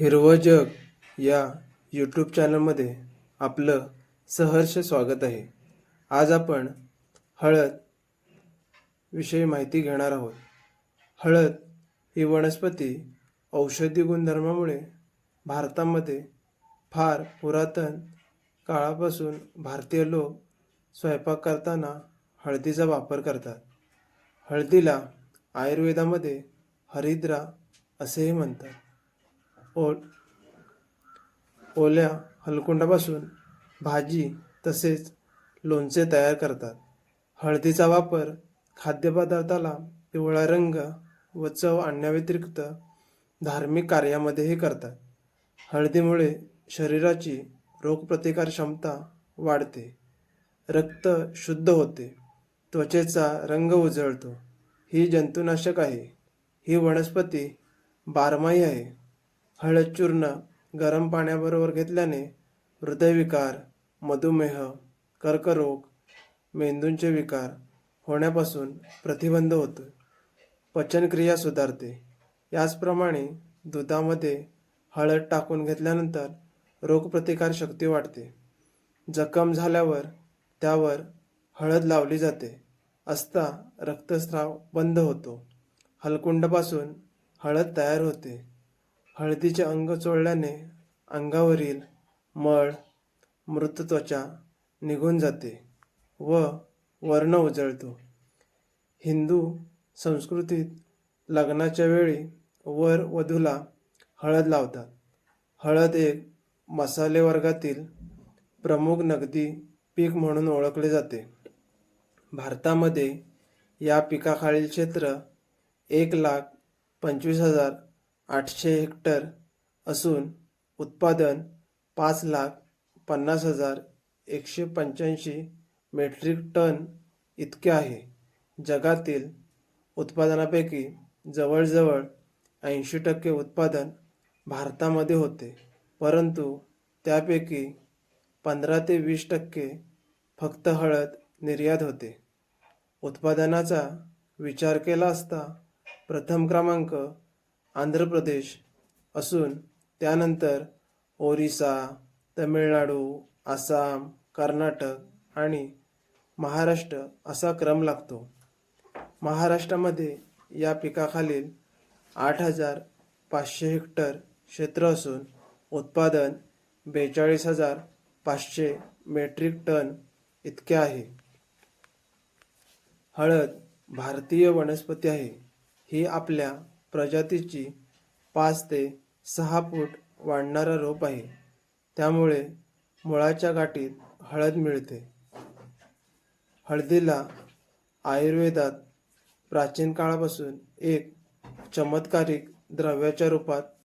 हिरवं जग या यूट्यूब चॅनलमध्ये आपलं सहर्ष स्वागत आहे. आज आपण हळद विषयी माहिती घेणार आहोत. हळद ही वनस्पती औषधी गुणधर्मामुळे भारतामध्ये फार पुरातन काळापासून भारतीय लोक स्वयंपाक करताना हळदीचा वापर करतात. हळदीला आयुर्वेदामध्ये हरिद्रा असेही म्हणतात. ओ ओल्या हलकुंडापासून भाजी तसेच लोणचे तयार करतात. हळदीचा वापर खाद्यपदार्थाला पिवळा रंग व चव आणण्याव्यतिरिक्त धार्मिक कार्यामध्येही करतात. हळदीमुळे शरीराची रोगप्रतिकार क्षमता वाढते. रक्त शुद्ध होते. त्वचेचा रंग उजळतो. ही जंतुनाशक आहे. ही वनस्पती बारमाही आहे. हळद चूर्ण गरम पाण्याबरोबर घेतल्याने हृदयविकार मधुमेह कर्करोग मेंदूंचे विकार होण्यापासून प्रतिबंध होतो पचनक्रिया सुधारते. याचप्रमाणे दुधामध्ये हळद टाकून घेतल्यानंतर रोगप्रतिकार शक्ती वाढते. जखम झाल्यावर त्यावर हळद लावली जाते. असता रक्तस्राव बंद होतो. हलकुंडापासून हळद तयार होते. हळदीचे अंग चोळल्याने अंगावरील मळ मृत त्वचा निघून जाते व वर्ण उजळतो. हिंदू संस्कृतीत लग्नाच्या वेळी वर वधूला हळद लावतात. हळद एक मसाले वर्गातील प्रमुख नगदी पीक म्हणून ओळखले जाते. भारतामध्ये या पिकाखालील क्षेत्र एक लाख पंचवीस हजार आठशे हेक्टर असून उत्पादन पाच लाख पन्नास हजार एकशे पंच्याऐंशी मेट्रिक टन इतके आहे. जगातील उत्पादनापैकी जवळजवळ ऐंशी टक्के उत्पादन भारतामध्ये होते. परंतु त्यापैकी पंधरा ते वीस टक्के फक्त हळद निर्यात होते. उत्पादनाचा विचार केला असता प्रथम क्रमांक आंध्र प्रदेश असून त्यानंतर ओरिसा तमिळनाडू आसाम कर्नाटक आणि महाराष्ट्र असा क्रम लागतो. महाराष्ट्रामध्ये या पिकाखालील आठ हजार पाचशे हेक्टर क्षेत्र असून उत्पादन बेचाळीस हजार पाचशे मेट्रिक टन इतके आहे. हळद भारतीय वनस्पती आहे. ही आपल्या प्रजातीची पाच ते सहा फूट वाढणारा रोप आहे. त्यामुळे मुळाच्या गाठीत हळद मिळते. हळदीला आयुर्वेदात प्राचीन काळापासून एक चमत्कारिक द्रव्याच्या रूपात